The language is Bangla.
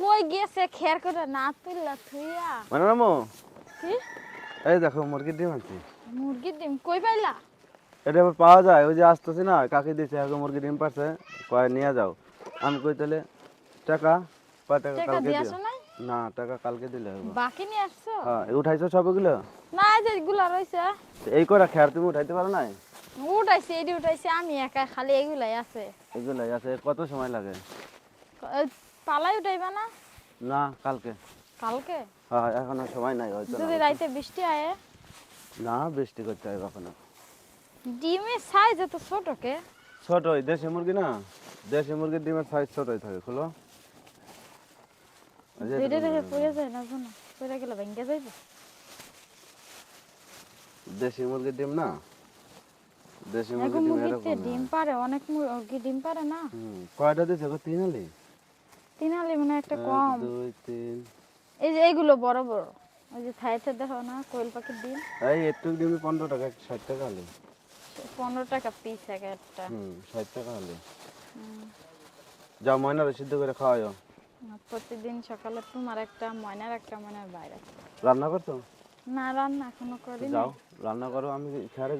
কই গেছে? খের করে না তুললা থুইয়া। মানে নামো কি? এই দেখো মুরগির ডিম আনছি। মুরগির ডিম? কই পাইলা? এটা আবার পাওয়া যায় ওই যে আসতেছি না কাকি দিছে আগে মুরগির ডিম পারছে কয় নিয়ে যাও। আমি কই তাহলে টাকা? কয় টাকা কালকে দিও? না টাকা কালকে দিলে হবে বাকি নিয়ে আসছো? হ্যাঁ এই উঠাইছো সবগুলো না এই যে এগুলা রয়েছে এই করে খেয়ার তুমি উঠাইতে পারো না উঠাইছি এডি উঠাইছি আমি একা খালি এগুলাই আছে। এগুলো আছে কত সময় লাগে? পালাই উঠাইবা না? না কালকে। কালকে? হ্যাঁ এখন আর সময় নাই হয়তো যদি রাইতে বৃষ্টি আয়ে? না বৃষ্টি করতে হবে ডিমের সাইজ এত ছোট কে? দেশি মুরগি না? দেশি মুরগির ডিমের সাইজ ছোটই থাকে খুলো। এরকম পড়ে যায় না শোনো পড়ে গেলে ভেঙে যাইবে? দেশি মুরগির ডিম না? দেশি মুরগির ডিম। পারে অনেক মুরগি ডিম পারে না? কয়টা দিছে গো তিন আলি? তিন আলি মানে একটা কম। দুই তিন। এই যে এইগুলো বড় বড়। ওই যে থাইতে দেখো না কোয়েল পাখির ডিম? এই একটু ডিম পনেরো টাকা ষাট টাকা আলি। পনেরো টাকা পিস এক একটা। হুম ষাট টাকা আলি। যাও ময়না সিদ্ধ করে খাওয়াও প্রতিদিন সকালে তোমার একটা ময়নার একটা ময়নার বাইরে। রান্না করছ? না রান্না এখনও করি যাও রান্না করো আমি খেয়ারে